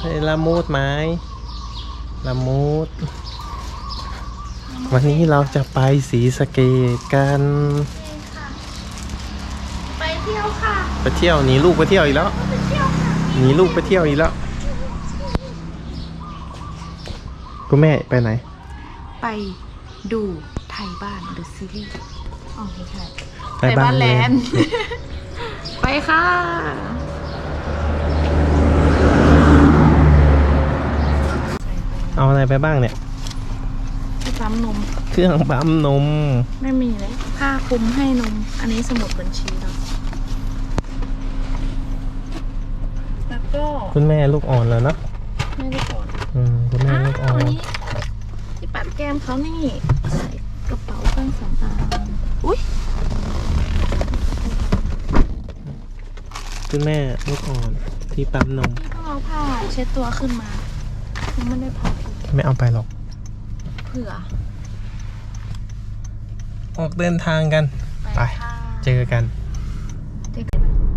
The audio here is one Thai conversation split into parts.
ให้ละมูดไหมละมูด วันนี้เราจะไปสีสะเกตกัน ไปเที่ยวค่ะ ไปเที่ยวหนีลูกไปเที่ยวอีกแล้วไปเที่ยวค่ะหนีลูกไปเที่ยวอีกแล้วคุณแม่ไปไหน ไปดูไทยบ้านดูซีรีส์อ๋อไม่ใช่ไปบ้านแลนด์ ไปค่ะ เอาอะไรไปบ้างเนี่ย ที่ปั๊มนม เครื่องปั๊มนม ไม่มีเลย ผ้าคลุมให้นม อันนี้สมุดบัญชีเราแล้วก็คุณแม่ลูกอ่อนแล้วเนาะไม่ได้ก่อนอืมคุณแม่อ้าลูกอ่อวนอันนี้ ที่ปัดแก้มเขานี่ใส่กระเป๋าเครื่องสำอางอุ้ยคุณแม่ลูกอ่อนที่ปั๊มนมต้องเอาผ้าเช็ดตัวขึ้นมายังไม่ได้พับอีก ไม่เอาไปหรอกเผื่อออกเดินทางกัน ไป ค่ะเจอกันเด็ก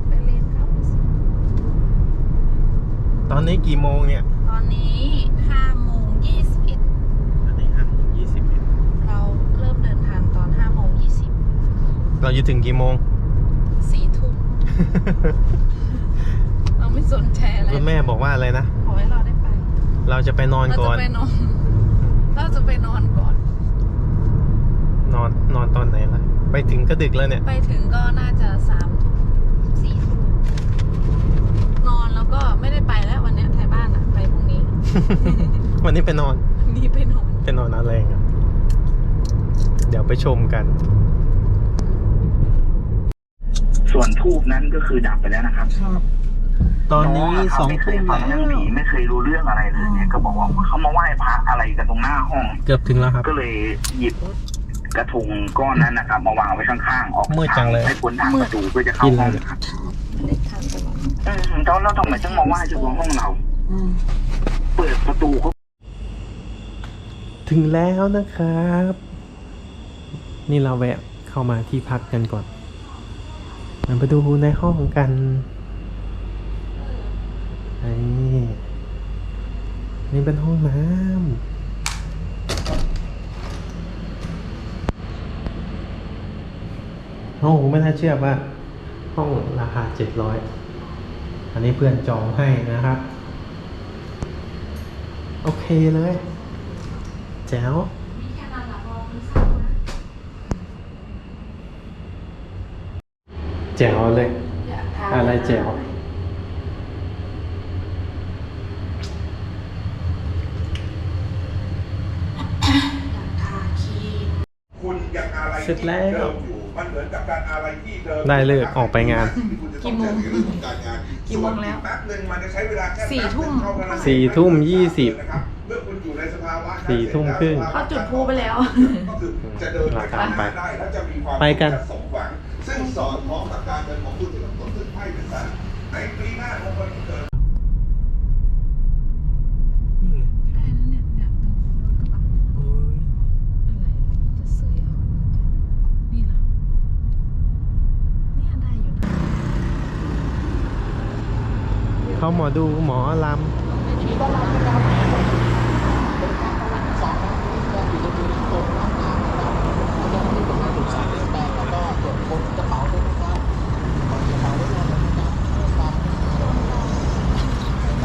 ไปเรียนครับตอนนี้กี่โมงเนี่ยตอนนี้5โมง21ตอนนี้ห้าโมงยี่สิบเอ็ดเราเริ่มเดินทางตอน5โมงเราจะถึงกี่โมง20 4ทุ่ม เราไม่สนใจอะไรคุณแม่บอกว่าอะไรนะ เราจะไปนอนเราก่อจะนไปนอน เราจะไปนอนก่อน นอนนอนตอนไหนล่ะ ไปถึงก็ดึกแล้วเนี่ย ไปถึงก็น่าจะ3ทุ่ม4ทุ่มนอนแล้วก็ไม่ได้ไปแล้ววันเนี้ยไทยบ้านอะไปพรุ่งนี้ วันนี้ไปนอน วันนี้ไปนอน ไปนอนอะไรอะเดี๋ยวไปชมกัน ส่วนทูบนั้นก็คือดับไปแล้วนะครับ ตอนนี้งะครับสองไม่เคทุ่ยมฟังแล้เรื่องวผีไม่เคยรู้เรื่องอะไรเลยเนี่ยก็บอกว่าเขามาไหว้พระอะไรกันตรงหน้าห้อง เกือบถึงแล้วครับ ก็เลยหยิบกระทงก้อนนั้นนะครับ มาวางไว้ข้างๆออกมืดจังเลยให้พ้นทางประตูเพื่อจะเข้าห้องครับเด็กทานตลอดอืมแล้วแล้วทำไมต้องมาไหว้เฉพาะห้องเราเปิดประตูเขาถึงแล้วนะครับ นี่เราแวะเข้ามาที่พักกันก่อนมาไปดูในห้องกัน นี่นี่เป็นห้องน้ำโอ้โหไม่น่าเชื่อว่า ห้องราคาเจ็ดร้อยอันนี้เพื่อนจองให้นะครับ โอเคเลย แจ๋วแจ๋วเลย อะไรแจ๋ว คุณยังอะไรเสร็จแล้วที่เดิมอยู่มันเหมือนกับการอะไรที่เดิมได้เลิกออกไปงานกี่โมงกี่โมงแล้วแป๊บหนึ่งมันจะใช้เวลาแค่สี่ทุ่มแป๊บหนึ่งเท่านั้นสี่ทุ่มยี่สิบนะครับเมื่อคุณอยู่ในสภาวะนั้นสี่ทุ่มครึ่งเขาจุดพลุไปแล้ว ก็คือจะเดินหลักฐานไปได้แล้วจะมีความไปกัน สมหวังซึ่งสอดคล้องกับการเดินของคุณที่กำหนดขึ้นให้เป็นสันในปีหน้าของคนที่เกิด นี่ไง ใช่แล้วเนี่ยเนี่ยตรงรถกระบะ โอ้ย อะไรจะเสยเอานี่ล่ะเนี่ยได้อยู่นะ เขาหมอดูหมอลำ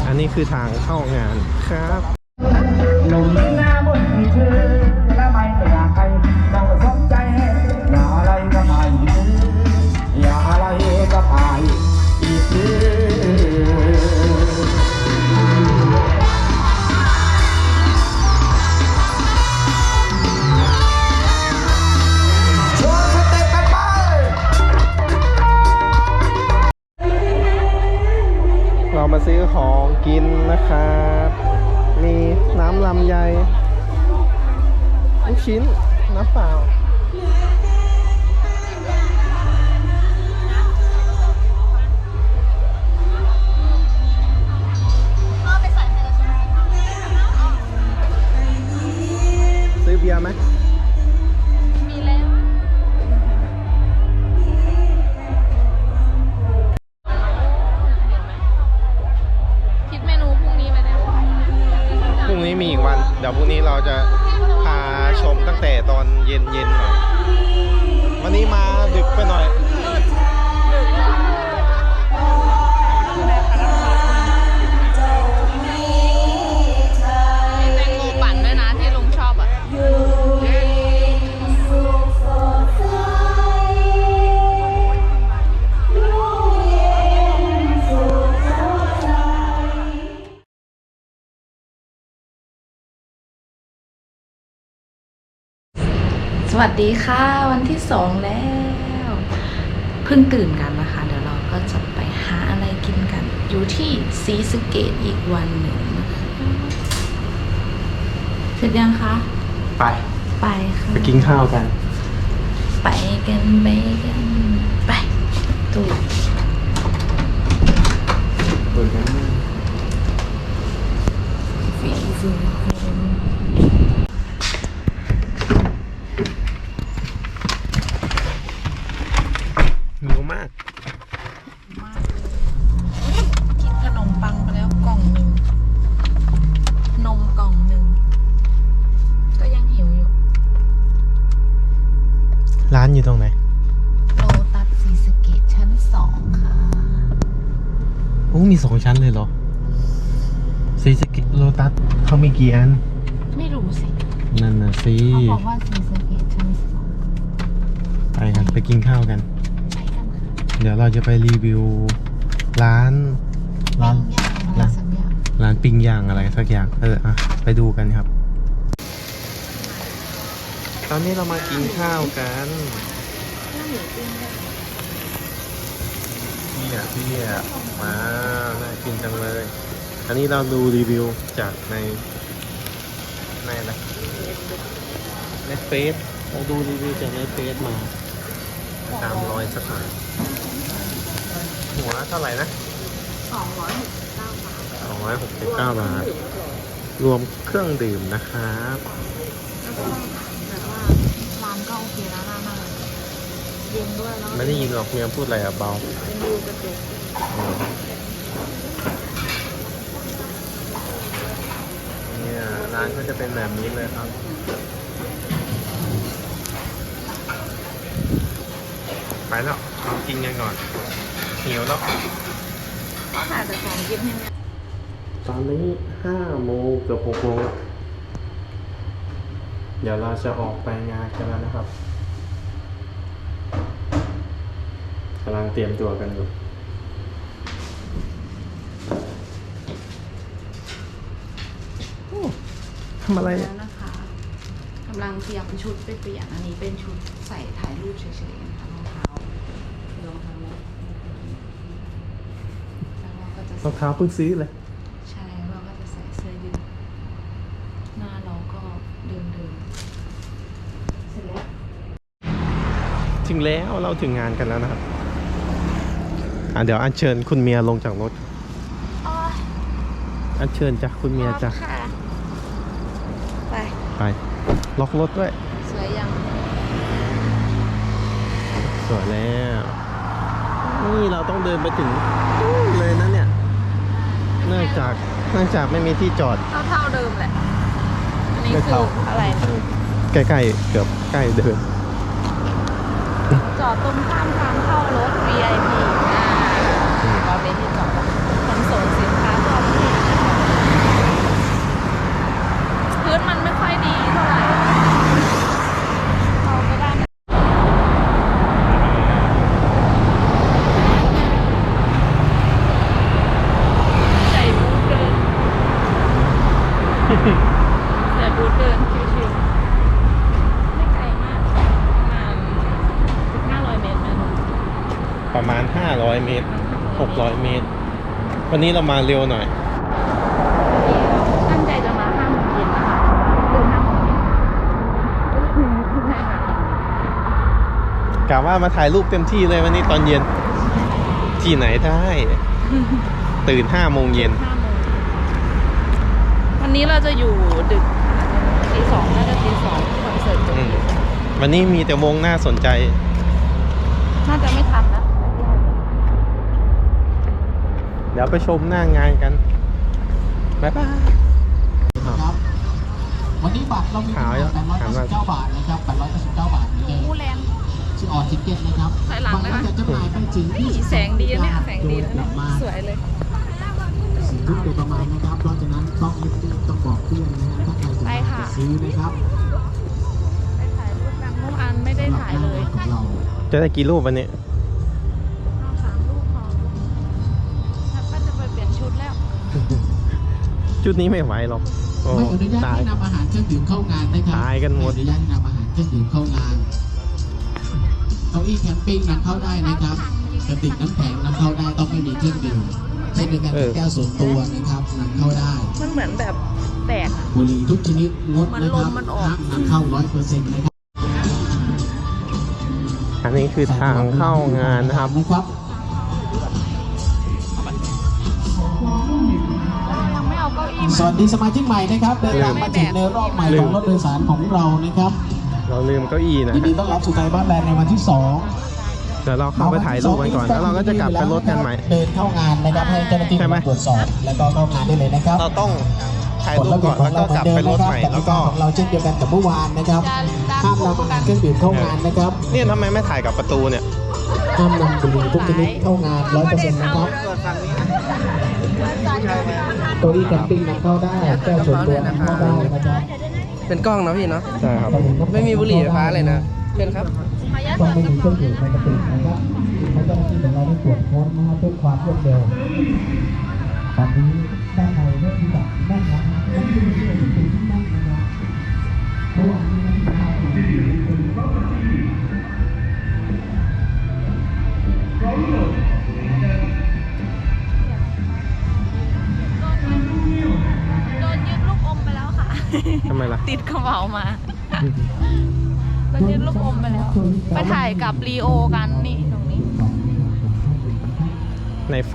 อันนี้คือทางเข้างานครับ กินนะครับ มีน้ำลำไยลูกชิ้น น้ำเปล่า ซื้อเบียร์ไหม นี้มีอีกวัน เดี๋ยวพรุ่งนี้เราจะพาชมตั้งแต่ตอนเย็นๆหน่อยวันนี้มาดึกไปหน่อย วัสดีค่ะ วันที่สองแล้ว เพิ่งตื่นกันนะคะ เดี๋ยวเราก็จะไปหาอะไรกินกัน อยู่ที่ซีสะเกตอีกวันหนึ่งนะคะเสร็จยังคะ ไป ไปค่ะ ไปกินข้าวกัน ไปกัน ไปกัน ไปตูดเปิดกันฟีฟูหิวมาก กินขนมปังไปแล้วกล่องหนึ่ง นมกล่องหนึ่ง ก็ยังหิวอยู่ ร้านอยู่ตรงไหนโลตัสสีสะเกตชั้นสองค่ะ โอ้มีสองชั้นเลยเหรอซีสกิโลตัสเขามีกี่อัน ไม่รู้สินั่นน่ะสิเขาบอกว่าสีสะเกตชั้นสองไปกันไปกินข้าวกัน ไปกันค่ะเดี๋ยวเราจะไปรีวิว ร้าน ร้านย่างอะไรร้านสักอย่างร้านปิ้งย่างอะไรสักอย่างเอออะไปดูกันครับ ตอนนี้เรามากินข้าวกันเพี่ยพี่ยมาน่ากินจังเลย อันนี้เราดูรีวิวจากในในอะไรในเฟซเราดูรีวิวจากในเฟซมาตามรอยสักหน่อยหัวเท่าไหร่นะสองร้อยหกสิบเก้าบาทสองร้อยหกสิบเก้าบาท รวมเครื่องดื่มนะครับ แล้วก็แบบว่าร้านก็โอเคนะน่านั่งเย็นด้วยแล้วไม่ได้ยินหรอกเมียพูดอะไรอะเบาเป็นวิวกระจกอืมเนี่ยร้านก็จะเป็นแบบนี้เลยครับ ไปแล้วเรากินกันก่อนหิวแล้วค่ะแต่ของกินให้แม่ตอนนี้ห้าโมงเกือบหกโมงแล้ว เดี๋ยวเราจะออกไปงานกันแล้วนะครับ กำลังเตรียมตัวกันอยู่โอ้ทำอะไรแล้เนี่ยวนะคะกำลังเตรียมชุดไปเปลี่ยนอันนี้เป็นชุดใส่ถ่ายรูปเฉยๆนะคะรองเท้ารองเท้าแล้วเราก็จะรองเท้าเพิ่งซื้อเลย ใช่เราก็จะใส่เสื้อยืดหน้าเราก็เดินเดินๆเสร็จแล้ว ถึงแล้วเราถึงงานกันแล้วนะครับ อะเดี๋ยวอัญเชิญคุณเมียลงจากรถ อ๋ออัญเชิญจ้ะคุณเมียจ้ะค่ะไป ไป ล็อกรถด้วย สวยยังสวยแล้ว นี่เราต้องเดินไปถึงนู่นเลยนะเนี่ย เนื่องจากเนื่องจากไม่มีที่จอด เท่าเท่าๆเดิมแหละ อันนี้ไม่คือเท่าอะไรนะใกล้ๆเกือบใกล้เดิน จอดตรงข้ามทางเข้ารถ VIP อ่าเราเป็นที่จอดขนส่งสินค้าทั่วประเทศนะคะพื้นมันไม่ค่อยดีเท่าไหร่เราก็ได้ไม่ใส่บูทเดินใส่บูทเดินชิวๆไม่ไกลมากประมาณ500เมตรไหมประมาณ 500 เมตร 600 เมตร วันนี้เรามาเร็วหน่อย ตั้งใจจะมาห้าโมงเย็นนะคะเดินห้าโมงเย็นใช่ค่ะกะว่ามาถ่ายรูปเต็มที่เลยวันนี้ตอนเย็น ที่ไหนได้ ตื่น5โมงเย็น ห้าโมงวันนี้เราจะอยู่ดึกตีสองน่าจะตีสองคอนเสิร์ตจบอืม วันนี้มีแต่วงน่าสนใจ น่าจะไม่ทันนะ เดี๋ยวไปชมหน้างานกันบ๊ายบายวันนี้บัตรเรามีขาวเยอะแปดร้อยเก้าสิบเก้าบาทนะครับแปดร้อยเก้าสิบเก้าบาทเหมือนเดิมมูแลนชื่อออทิเก็ตนะครับถอยหลังบัตรเลยเราปะจะจำหน่ายไปถึงนี่แสงดีนะเนี่ยแสงดีนะโยกลับมาสวยเลยสี่ทุ่มโดยประมาณนะครับเพราะฉะนั้นต้องรีบๆต้องบอกเพื่อนนะครับถ้าใครสนไปใจค่ะจะซื้อนะครับไปถ่ายรูปดังเมื่อวานไม่ได้ถ่ายเลยของเราจะได้กี่รูปวันนี้ ชุดนี้ไม่ไหวหรอกโอ้ไม่อนุญาตตาย ให้นำอาหารเครื่องดื่มเข้างานนะครับตายกันหมดไอนุญาตให้นำอาหารเครื่องดื่มเข้างานเก้าอี้แคมปิ้งนำเข้าได้นะครับกระติกน้ำแข็งนำเข้าได้ต้องไม่มีเครื่องดื่มเช่นเดียวกันกับแก้วส่วนตัวนะครับนำเข้าได้ มันเหมือนแบบแตกอะบุหรี่ทุกชนิดงดมันนะลครัมบมันออก ห้ามนำเข้าร้อยเปอร์เซ็นต์นะครับอันนี้คือทางเข้างานนะครับ นะครับ สมาวัสดีสมาชิกใหม่นะครับเดินทางมาถึงในรอบใหม่ของรถโดยสารของเรานะครับเราลืมเก้าอี้นะยินดีต้อนรับสู่ไทยบ้านแลนด์ในวันที่สองเดี๋ยวเราเข้าไปถ่ายรูปกันก่อนแล้วเราก็จะกลับไปรถกันใหม่เดินเข้างานนะครับให้เจ้าหน้าที่ใช่ไหมมาตรวจสอบแล้วก็เข้างานได้เลยนะครับเราต้องถ่ายรูปก่อนแล้วก็กลับไปรถใหม่แล้วก็ของเราเช่นเดียวกันกับเมื่อวานนะครับห้ามนำอาหารเครื่องดื่มเข้างานนะครับเนี่ยทำไมไม่ถ่ายกับประตูเนี่ยห้ามนำบุหรี่ทุกชนิดเข้างานร้อยเปอร์เซ็นต์นะครับ เก้าอี้แคมปิ้งนำเข้าได้แก้วส่วนตัวนำเข้าได้นะครับเป็นกล้องนะพี่เนาะใช่ครับ ไม่มีบุหรี่ไฟฟ้าเลยนะเชิญครับต้องไม่มีเครื่องดื่มในกระติกนะครับให้เจ้าหน้าที่ของเราได้ตรวจค้นนะครับเพื่อความรวดเร็วตอนนี้ด้านในเริ่มที่จะำไมล่ะ ติดกระเป๋ามาโดนยึดลูกอมไปแล้ว ไปถ่ายกับลีโอกันนี่ตรงนี้ในไฟ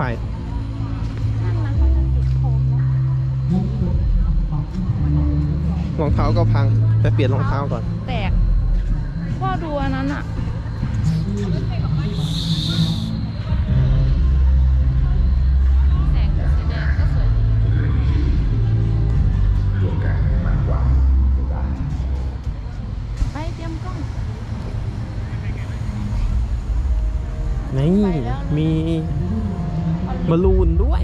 นั่นนะเขาจะจุดโคมแล้วรองเท้าก็พังไปเปลี่ยนรองเท้าก่อน แตกพ่อดูอันนั้นอะ นี่มีบอลลูนด้วย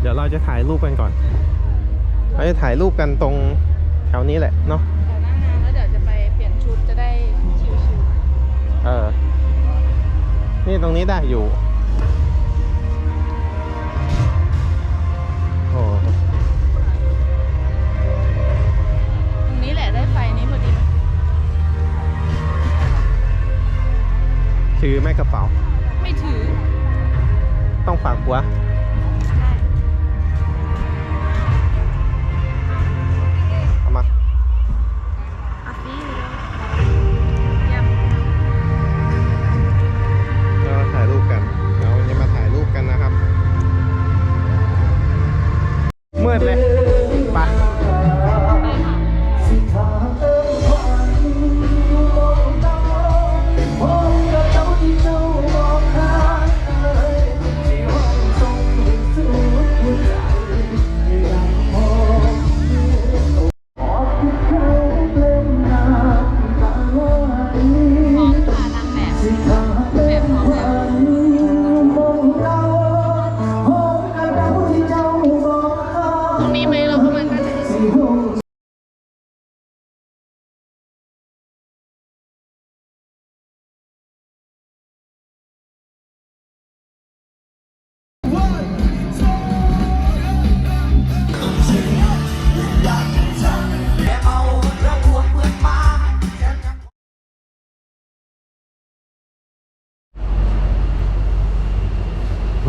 เดี๋ยวเราจะถ่ายรูปกันก่อน เราจะถ่ายรูปกันตรงแถวนี้แหละเนาะแถวหน้างานแล้วเดี๋ยวจะไปเปลี่ยนชุดจะได้ชิวเออ นี่ตรงนี้ได้อยู่ ถือแม่กระเป๋า ไม่ถือ ต้องฝากหัว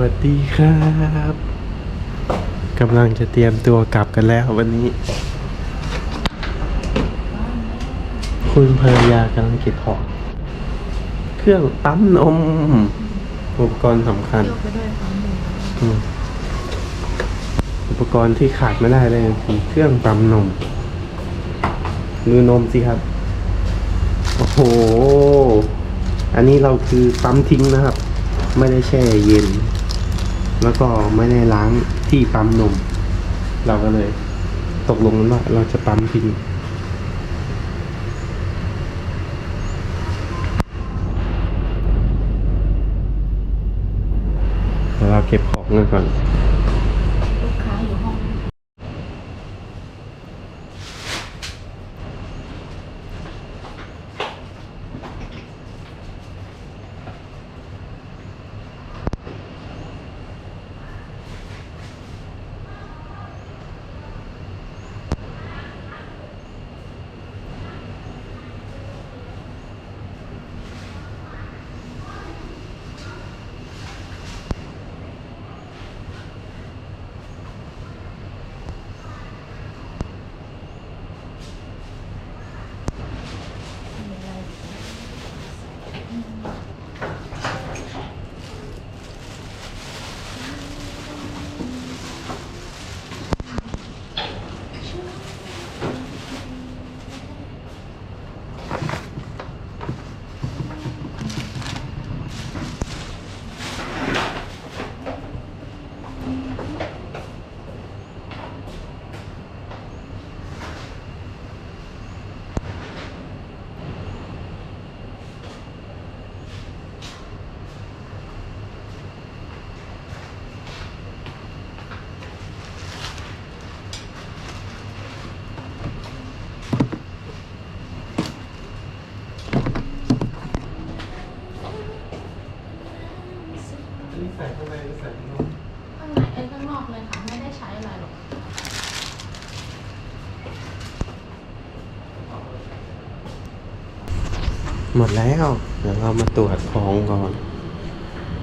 วัสดีครับกำลังจะเตรียมตัวกลับกันแล้ววันนี้ คุณภรรยากำลังเก็บของเครื่องปั๊มนมอุปกรณ์สำคัญอุปกรณ์ที่ขาดไม่ได้เลยคือเครื่องปั๊มนมมือนมสิครับ โอ้โห อันนี้เราคือปั๊มทิ้งนะครับ ไม่ได้แช่เย็น แล้วก็ไม่ได้ล้างที่ปั๊มนม เราก็เลย ตกลงกันว่าเราจะปั๊มพินเดี๋ยวเราเก็บของกันก่อน ลูกค้าอยู่ห้อง นี่ใส่ข้างในหรือใส่ข้างนอก ข้างในเอ้ยข้างนอกเลยค่ะ ไม่ได้ใช้อะไรหรอก หมดแล้ว เดี๋ยวเรามาตรวจของก่อน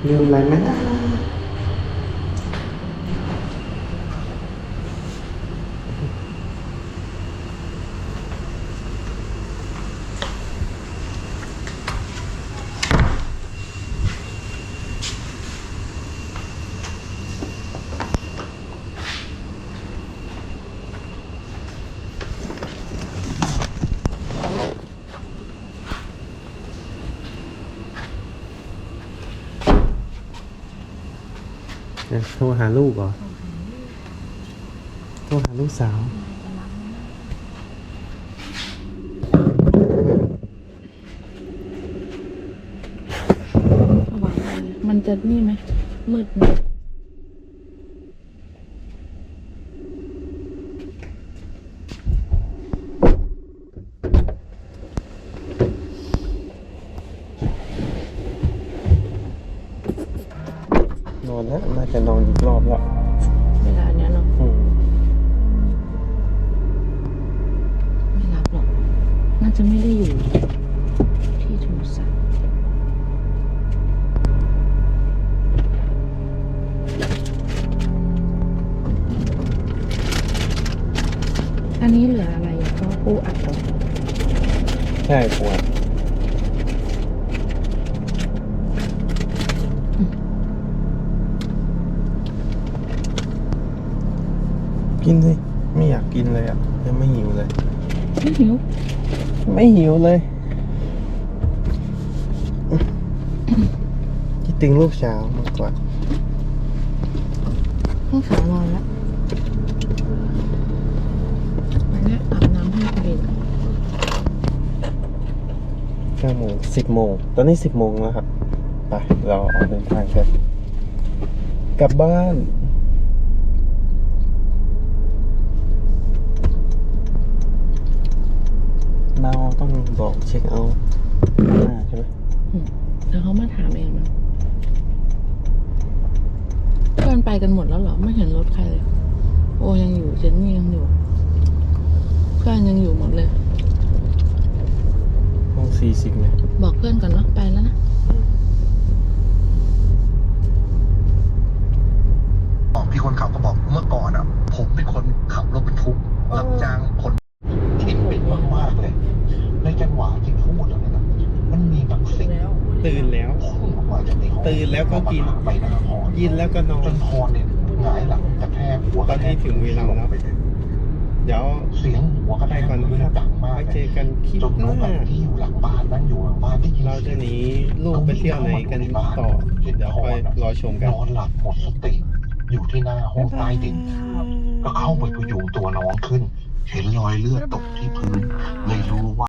ลืมอะไรไหมนะ โทรหาลูกเหรอโทรหาลูกสาวระวังเลยมันจะนี่ไหมมืดไหม นอนแล้วน่า จะนอนอีกรอบแล้วเวลาเนี้ยเนาะอืมไม่รับหรอก น่าจะไม่ได้อยู่ ที่โทรศัพท์อันนี้เหลืออะไรอะก็ปูอัดเหรอใช่ปวด กินสิไม่อยากกินเลยอะยังไม่หิวเลย ไม่หิว ไม่หิวเลย คิดถึงลูกสาวมากกว่าต้องขานอนแล้วไปแล้วอาบน้ำให้ไปเลยเก้าโมงสิบโมงตอนนี้สิบโมงแล้วครับ ไป เราออกเดินทางกันกลับบ้าน เราต้องบอกเช็คเอาท์หน้าใช่ไหมเดี๋ยวเขามาถามเองมั้งเพื่อนไปกันหมดแล้วเหรอ ไม่เห็นรถใครเลย โอยังอยู่เจนนี่ยังอยู่ เพื่อนยังอยู่หมดเลย ห้องสี่สิบเนี่ยบอกเพื่อนก่อนเนาะไปแล้วนะพี่คนขับก็บอกเมื่อก่อนอะ ผมเป็นคนขับรถบรรทุกรับจ้างคนที่เป็นมากๆเลย ในจังหวะที่พูดอะไรนะมันมีบางสิ่ง ตื่นแล้วพุ่งออกมาจากในห้องตื่นแล้วก็กินไปหน้าหอกินแล้วก็นอจนนฮอนเนี่ยหงายหลังกระแทกหัวตอนนี้ถึงเวลาแล้วไปเลยเดี๋ยวเสียงหัวกระแทไปกก่อนพื้นนะครับดังมากไว้เลยเจอกันคลิปจนหน้องน้าแบบที่อยู่หลังบ้านนั่งอยู่หลังบ้านได้ยินเราจะหนีลูกไปเที่ยวไหนกันต่อเดี๋ยวไปรอชมกันนอนหลับหมดสติอยู่ที่หน้าห้องใต้ดินก็ก็เข้าไปพยุงตัวน้องขึ้น เห็นรอยเลือดตกที่พื้นเลยรู้ว่า